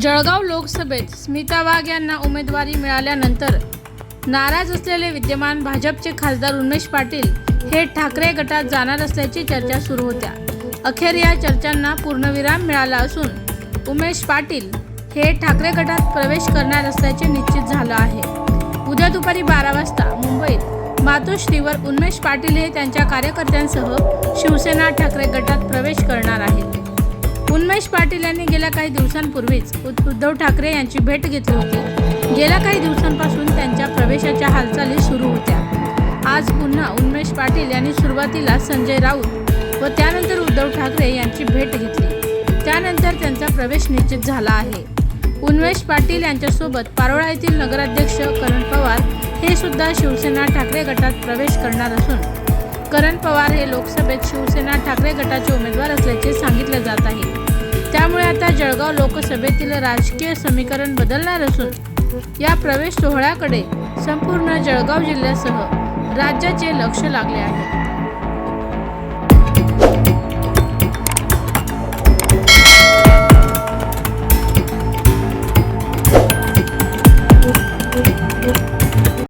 जळगाव लोकसभेत स्मिता वाघ यांना उमेदवारी मिळाल्यानंतर नाराज असलेले विद्यमान भाजपचे खासदार उमेश पाटील हे ठाकरे गटात जाणार असल्याची चर्चा सुरू होत्या. अखेर या चर्चांना पूर्णविराम मिळाला असून उमेश पाटील हे ठाकरे गटात प्रवेश करणार असल्याचे निश्चित झालं आहे. उद्या दुपारी बारा वाजता मुंबईत मातोश्रीवर उन्मेश पाटील हे त्यांच्या कार्यकर्त्यांसह शिवसेना ठाकरे गटात प्रवेश करणार आहेत. उन्मेष पाटील यांनी गेल्या काही दिवसांपूर्वीच उद्धव ठाकरे यांची भेट घेतली होती. गेल्या काही दिवसांपासून त्यांच्या प्रवेशाच्या हालचाली सुरू होत्या. आज पुन्हा उन्मेष पाटील यांनी सुरुवातीला संजय राऊत व त्यानंतर उद्धव ठाकरे यांची भेट घेतली. त्यानंतर त्यांचा प्रवेश निश्चित झाला आहे. उन्मेष पाटील यांच्यासोबत पारोळा येथील नगराध्यक्ष करण पवार हे सुद्धा शिवसेना ठाकरे गटात प्रवेश करणार असून करण पवार हे लोकसभेत शिवसेना ठाकरे गटाचे उमेदवार असल्याचे सांगितले जात आहे. त्यामुळे आता जळगाव लोकसभेतील राजकीय समीकरण बदलणार असून या प्रवेश सोहळ्याकडे संपूर्ण जळगाव जिल्ह्यासह राज्याचे लक्ष लागले आहे.